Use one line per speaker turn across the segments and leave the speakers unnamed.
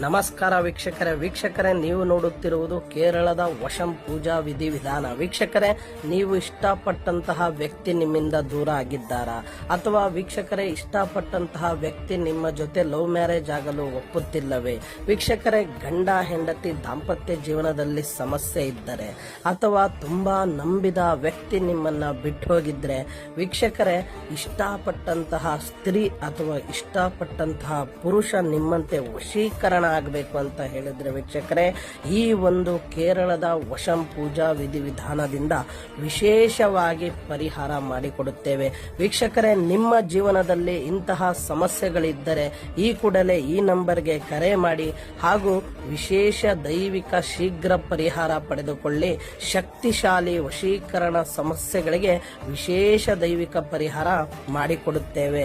ನಮಸ್ಕಾರ ವೀಕ್ಷಕರೇ. ವೀಕ್ಷಕರೇ, ನೀವು ನೋಡುತ್ತಿರುವುದು ಕೇರಳದ ವಶಂ ಪೂಜಾ ವಿಧಿವಿಧಾನ. ವೀಕ್ಷಕರೇ, ನೀವು ಇಷ್ಟಪಟ್ಟಂತಹ ವ್ಯಕ್ತಿ ನಿಮ್ಮಿಂದ ದೂರ ಆಗಿದ್ದಾರಾ? ಅಥವಾ ವೀಕ್ಷಕರೇ, ಇಷ್ಟಪಟ್ಟಂತಹ ವ್ಯಕ್ತಿ ನಿಮ್ಮ ಜೊತೆ ಲವ್ ಮ್ಯಾರೇಜ್ ಆಗಲು ಒಪ್ಪುತ್ತಿಲ್ಲವೇ? ವೀಕ್ಷಕರೇ, ಗಂಡ, ಹೆಂಡತಿ, ದಾಂಪತ್ಯ ಜೀವನದಲ್ಲಿ ಸಮಸ್ಯೆ ಇದ್ದರೆ ಅಥವಾ ತುಂಬಾ ನಂಬಿದ ವ್ಯಕ್ತಿ ನಿಮ್ಮನ್ನ ಬಿಟ್ಟು ಹೋಗಿದ್ರೆ ವೀಕ್ಷಕರೇ, ಇಷ್ಟಪಟ್ಟಂತಹ ಸ್ತ್ರೀ ಅಥವಾ ಇಷ್ಟಪಟ್ಟಂತಹ ಪುರುಷ ನಿಮ್ಮಂತೆ ವಶೀಕರಣ ಆಗಬೇಕು ಅಂತ ಹೇಳಿದ್ರೆ ವೀಕ್ಷಕರೇ, ಈ ಒಂದು ಕೇರಳದ ವಶಂ ಪೂಜಾ ವಿಧಿವಿಧಾನದಿಂದ ವಿಶೇಷವಾಗಿ ಪರಿಹಾರ ಮಾಡಿಕೊಡುತ್ತೇವೆ. ವೀಕ್ಷಕರೇ, ನಿಮ್ಮ ಜೀವನದಲ್ಲಿ ಇಂತಹ ಸಮಸ್ಯೆಗಳಿದ್ದರೆ ಈ ಕೂಡಲೇ ಈ ನಂಬರ್ಗೆ ಕರೆ ಮಾಡಿ ಹಾಗೂ ವಿಶೇಷ ದೈವಿಕ ಶೀಘ್ರ ಪರಿಹಾರ ಪಡೆದುಕೊಳ್ಳಿ. ಶಕ್ತಿಶಾಲಿ ವಶೀಕರಣ ಸಮಸ್ಯೆಗಳಿಗೆ ವಿಶೇಷ ದೈವಿಕ ಪರಿಹಾರ ಮಾಡಿಕೊಡುತ್ತೇವೆ.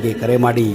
ಕರೆ ಮಾಡಿ